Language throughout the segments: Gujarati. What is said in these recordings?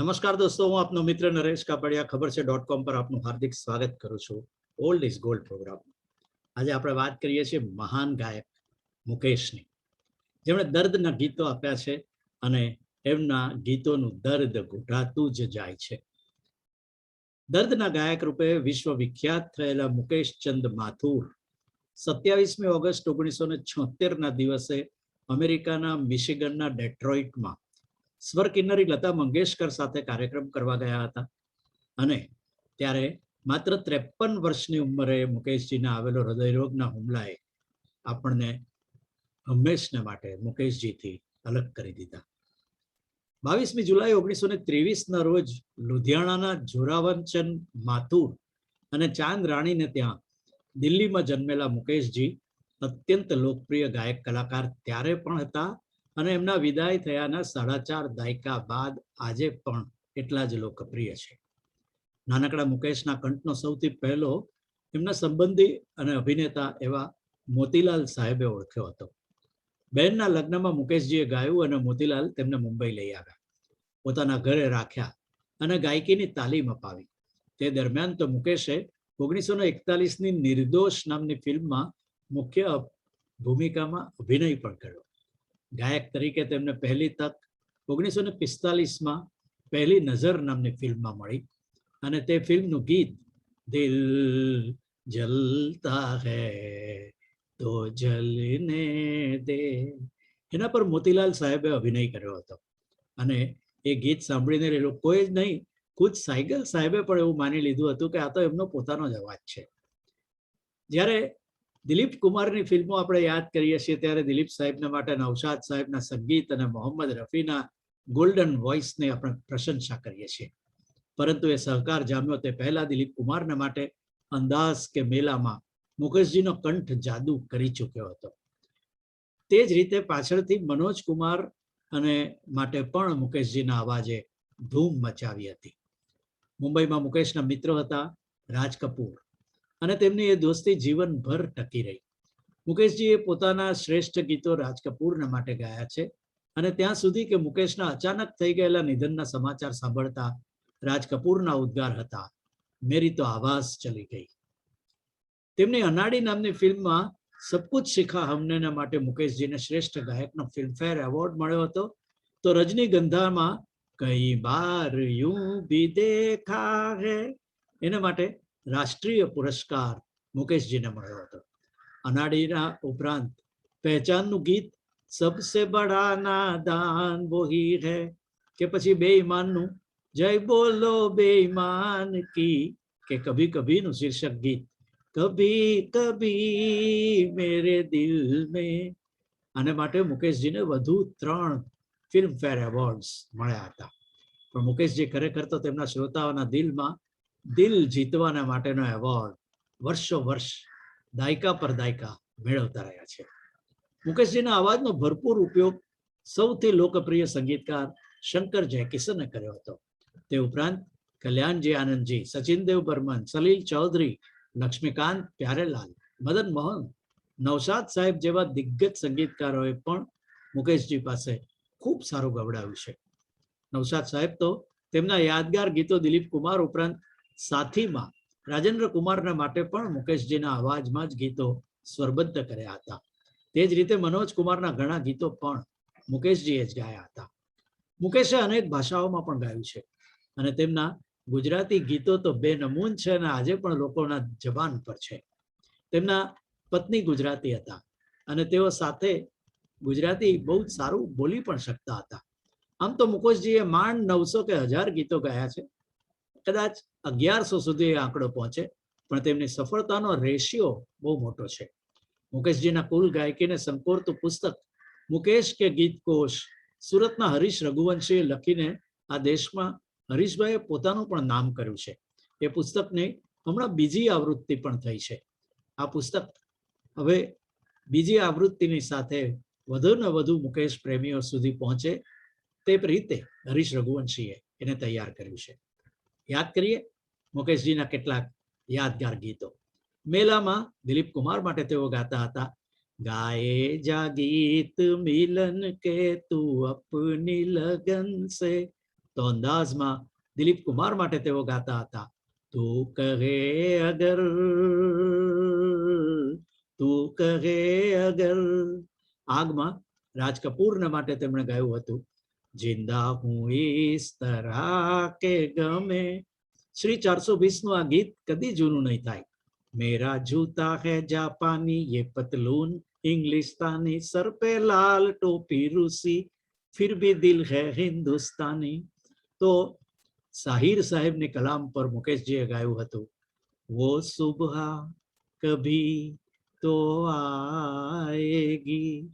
નમસ્કાર દોસ્તો, હું આપનો મિત્ર નરેશ કાપડિયા, ખબર છે ડોટ કોમ પર આપનું હાર્દિક સ્વાગત કરું છું. ઓલ્ડ ઇઝ ગોલ્ડ પ્રોગ્રામ આજે આપણે વાત કરીએ છીએ મહાન ગાયક મુકેશની. જેમણે દર્દના ગીતો આપ્યા છે અને એમના ગીતોનું દર્દ ઘૂંટાતું જ જાય છે. દર્દના ગાયક રૂપે વિશ્વ વિખ્યાત થયેલા મુકેશ ચંદ માથુર સત્યાવીસમી ઓગસ્ટ ઓગણીસો ને છોતેરના દિવસે અમેરિકાના મિશિગનના ડેટ્રોઇટમાં સ્વર કિન્નરી લતા મંગેશકર સાથે કાર્યક્રમ કરવા ગયા હતા. અને ત્યારે માત્ર ત્રેપન વર્ષની ઉંમરે મુકેશજીના આવેલો હૃદયરોગના હુમલાએ આપણને હંમેશને માટે મુકેશજીથી અલગ કરી દીધા. બાવીસમી જુલાઈ ઓગણીસો ને ત્રેવીસના રોજ લુધિયાણાના જોરાવંચન માથુર અને ચાંદ રાણીને ત્યાં દિલ્હીમાં જન્મેલા મુકેશજી અત્યંત લોકપ્રિય ગાયક કલાકાર ત્યારે પણ હતા. અને એમના વિદાય થયાના સાડા ચાર દાયકા બાદ આજે પણ એટલા જ લોકપ્રિય છે. નાનકડા મુકેશના કંઠનો સૌથી પહેલો એમના સંબંધી અને અભિનેતા એવા મોતીલાલ સાહેબે ઓળખ્યો હતો. બહેનના લગ્નમાં મુકેશજીએ ગાયું અને મોતીલાલ તેમને મુંબઈ લઈ આવ્યા. પોતાના ઘરે રાખ્યા અને ગાયકીની તાલીમ અપાવી. તે દરમિયાન તો મુકેશે ઓગણીસો ને એકતાલીસની નિર્દોષ નામની ફિલ્મમાં મુખ્ય ભૂમિકામાં અભિનય પણ કર્યો. ગાયક તરીકે તેમને પહેલી તક ઓગણીસો ને પિસ્તાલીસમાં પહેલી નજર નામની ફિલ્મમાં મળી અને તે ફિલ્મનું ગીત દિલ જલતા હૈ, તો જલને દે. એના પર મોતીલાલ સાહેબે અભિનય કર્યો હતો અને એ ગીત સાંભળીને લોકોએ જ નહીં, ખુદ સાયગલ સાહેબે પણ એવું માની લીધું હતું કે આ તો એમનો પોતાનો જ અવાજ છે. જ્યારે દિલીપ કુમારની ફિલ્મો આપણે યાદ કરીએ છીએ ત્યારે દિલીપ સાહેબના માટે નવશાદ સાહેબના સંગીત અને મોહમ્મદ રફીના ગોલ્ડન વોઇસને આપણે પ્રશંસા કરીએ છીએ. પરંતુ એ સહકાર જામ્યો તે પહેલા દિલીપ કુમારને માટે અંદાજ કે મેલામાં મુકેશજીનો કંઠ જાદુ કરી ચૂક્યો હતો. તે જ રીતે પાછળથી મનોજ કુમાર અને માટે પણ મુકેશજીના અવાજે ધૂમ મચાવી હતી. મુંબઈમાં મુકેશના મિત્રો હતા રાજ કપૂર. અને તેમની એ દોસ્તી જીવનભર ટકી રહી. મુકેશજીએ પોતાના શ્રેષ્ઠ ગીતો રાજ કપૂરના માટે ગાયા છે અને ત્યાં સુધી કે મુકેશના અચાનક થઈ ગયેલા નિધનના સમાચાર સાંભળતા રાજ કપૂરના ઉદ્ગાર હતા. મેરી તો આવાસ ચલી ગઈ. તેમની અનાડી નામની ફિલ્મમાં સબકુછ શીખા હમને માટે મુકેશજીને શ્રેષ્ઠ ગાયકનો ફિલ્મફેર એવોર્ડ મળ્યો હતો. તો રજનીગંધામાં, કઈ બાર યુ ભી દેખા હે? એના માટે રાષ્ટ્રીય પુરસ્કાર મુકેશજીને મળ્યો હતો. અનાડીના ઉપરાંત પહેચાનનું ગીત સબસે બડા નાદાન વોહી હે કે પછી બેઈમાનનું જય બોલો બેઈમાન કી કે કભી કભીનું શીર્ષક ગીત કભી કભી મેરે દિલ મેં આને માટે મુકેશજીને વધુ ત્રણ ફિલ્મફેર એવોર્ડ્સ મળ્યા હતા. પણ મુકેશજી ખરેખર તો તેમના શ્રોતાઓના દિલમાં દિલ જીતવાના માટેનો એવોર્ડ વર્ષો વર્ષ દાયકા પર દાયકા મેળવતા રહ્યા છે. મુકેશજીના અવાજનો ભરપૂર ઉપયોગ સૌથી લોકપ્રિય સંગીતકાર શંકર જયકિશને કર્યો હતો. તે ઉપરાંત કલ્યાણજી આનંદજી, સચિનદેવ બર્મન, સલીલ ચૌધરી, લક્ષ્મીકાંત પ્યારેલાલ, મદન મોહન નવસાદ સાહેબ જેવા દિગ્ગજ સંગીતકારોએ પણ મુકેશજી પાસે ખૂબ સારું ગવડાવ્યું છે. નવસાદ સાહેબ તો તેમના યાદગાર ગીતો દિલીપ કુમાર ઉપરાંત સાથીમાં રાજેન્દ્ર કુમારના માટે પણ મુકેશજીના અવાજમાં જ ગીતો સ્વરબદ્ધ કર્યા હતા. તે જ રીતે મનોજ કુમારના ઘણા ગીતો પણ મુકેશજીએ જ ગાયા હતા. મુકેશે અનેક ભાષાઓમાં પણ ગાયું છે અને તેમના ગુજરાતી ગીતો તો બે નમૂન છે અને આજે પણ લોકોના જબાન પર છે. તેમના પત્ની ગુજરાતી હતા અને તેઓ સાથે ગુજરાતી બહુ સારું બોલી પણ શકતા હતા. આમ તો મુકેશજીએ માંડ નવસો કે હજાર ગીતો ગાયા છે. કદાચ અગિયારસો સુધી આંકડો પહોંચે, પણ તેમની સફળતાનો રેશિયો બહુ મોટો છે. મુકેશજીના કુલ ગાયકીને સંકોરતું પુસ્તક મુકેશ કે ગીત કોશ સુરતના હરીશ રઘુવંશીએ લખીને આ દેશમાં હરીશભાઈએ પોતાનું પણ નામ કર્યું છે. એ પુસ્તકની હમણાં બીજી આવૃત્તિ પણ થઈ છે. આ પુસ્તક હવે બીજી આવૃત્તિની સાથે વધુ ને વધુ મુકેશ પ્રેમીઓ સુધી પહોંચે તે રીતે હરીશ રઘુવંશીએ એને તૈયાર કર્યું છે. યાદ કરીએ? મુકેશજીના કેટલાક યાદગાર ગીતો. મેલામાં દિલીપ કુમાર માટે તેઓ ગાતા હતા ગાયે જા ગીત મિલન કે તું અપની લગન સે. તો અંદાજમાં દિલીપ કુમાર માટે તેઓ ગાતા હતા, તું કહે અગર, તું કહે અગર. આગમાં રાજ કપૂરના માટે તેમણે ગાયું હતું જિંદા હું ઇસ તરહ કે ગમે? શ્રી ચારસો નું આ ગીત કદી જૂનું નહીં થાય. મેરા જૂતા હે જાપાની, યે પતલૂન ઇંગ્લિસ્તાની, સર પે લાલ ટોપી રૂસી, ફિર ભી દિલ હે હિન્દુસ્તાની. તો સાહિર સાહેબ સાહેબની કલામ પર મુકેશજીએ ગાયું હતું, વો સુબહ કભી તો આએગી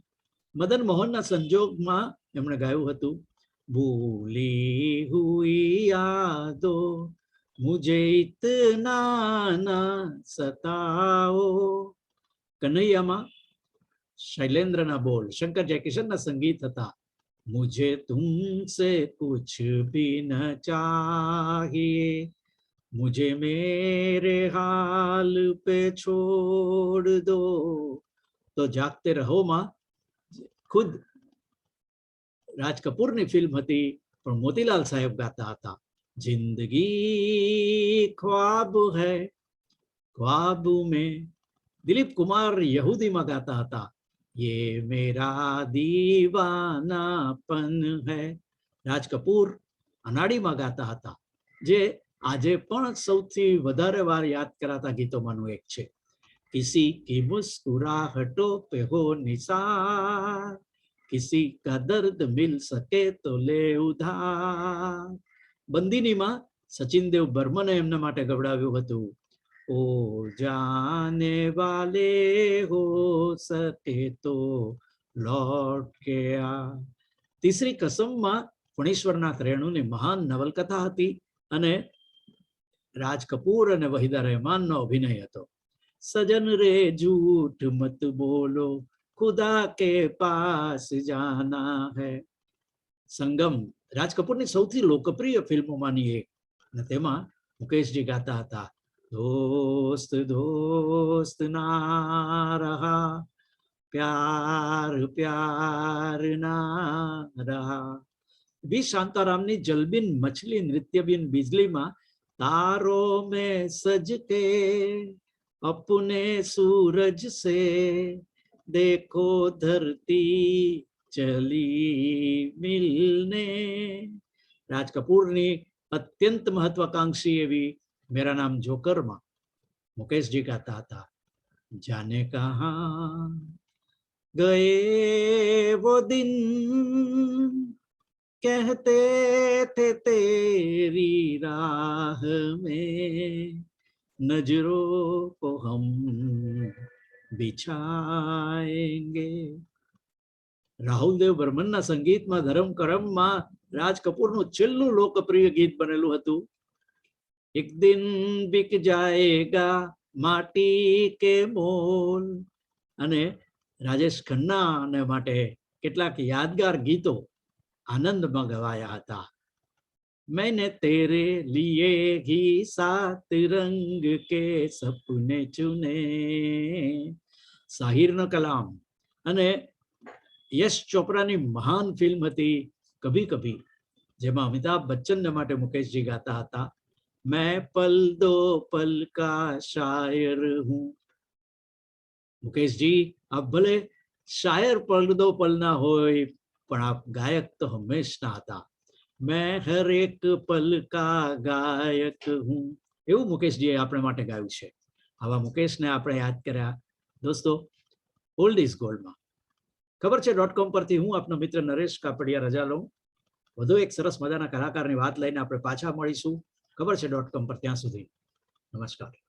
મદન મોહનના સંજોગમાં એમણે ગાયું હતું, ભૂલી હુઈ યાદો, મુજે ઇતના સતાઓ. કનૈયામાં શૈલેન્દ્રના બોલ, શંકર જયકિશનના સંગીત હતા, મુજે તુમસે કુછ ભી ન ચાહીએ, મુજે મેરે હાલ પે છોડ દો. તો જાગતે રહો માં, ખુદ રાજ કપૂરની ફિલ્મ હતી પણ મોતીલાલ સાહેબ ગાતા હતા જિંદગી ખ્વાબ હૈ ખ્વાબ में દિલીપ કુમાર યહૂદીમાં ગાતા હતા ये मेरा दीवानापन है રાજ કપૂર અનાડીમાં ગાતા હતા જે આજે પણ સૌથી વધારે વાર યાદ કરાતા ગીતોમાંનું એક છે કિસી કી મુસ્કુરાહટો પે હો નિસાર કિસી કા દર્દ મિલ સકે તો લે ઉધાર બંદીનીમાં સચિન દેવ બર્મને એમના માટે ગવડાવ્યું હતું ओ जाने वाले हो सके तो लौट के आ તીસરી કસમમાં ફણેશ્વરનાથ રેણુની મહાન નવલકથા હતી અને રાજ કપૂર અને વહીદા રહેમાનનો અભિનય હતો સજન રે झूठ મત બોલો ખુદા કે પાસ જાના હે સંગમ રાજ કપૂરની સૌથી લોકપ્રિય ફિલ્મોમાંની એક. અને તેમાં મુકેશજી ગાતા હતા, દોસ્ત દોસ્ત ના રહા, પ્યાર પ્યાર ના રહા. વી. શાંતારામની જલબિન મછલી નૃત્યબિન બિજલીમાં, તારો મેં સજકે અપને સૂરજ સે देखो धरती चली मिलने રાજ કપૂરની અત્યંત મહત્વાકાંક્ષી એવી मेरा नाम जोकर माँ मुकेश जी गाता था जाने कहा गए वो दिन कहते थे तेरी राह में नजरों को हम बिछाएंगे રાહુલ દેવ બર્મનના સંગીતમાં ધરમ કરમમાં રાજ કપૂરનું છેલ્લું લોકપ્રિય ગીત બનેલું હતું એક દિન બિક જાએગા માટી કે મોલ અને રાજેશ ખન્ના માટે કેટલાક યાદગાર ગીતો આનંદમાં ગવાયા હતા मैंने तेरे लिए ही सात रंग के सपने चुने સાહિરનો કલામ. અને યશ ચોપરાની મહાન ફિલ્મ હતી કભી કભી, જેમાં અમિતાભ બચ્ચનને માટે મુકેશજી ગાતા હતા. મેં પલ દો પલ કા શાયર હું. મુકેશજી, આપ ભલે શાયર પલ દો પલ ના હોય, પણ આપ ગાયક તો હંમેશના હતા. મેં હર એક પલ કા ગાયક હું. એવું મુકેશજીએ આપણે માટે ગાયું છે. આવા મુકેશને આપણે યાદ કર્યા. દોસ્તો ઓલ્ડ ઇઝ ગોલ્ડમાં ખબર છે ડોટ કોમ પરથી હું આપનો મિત્ર નરેશ કાપડિયા રજા લઉં. વધુ એક સરસ મજાના કલાકારની વાત લઈને આપણે પાછા મળીશું. ખબર છે ડોટ કોમ પર ત્યાં સુધી. નમસ્કાર.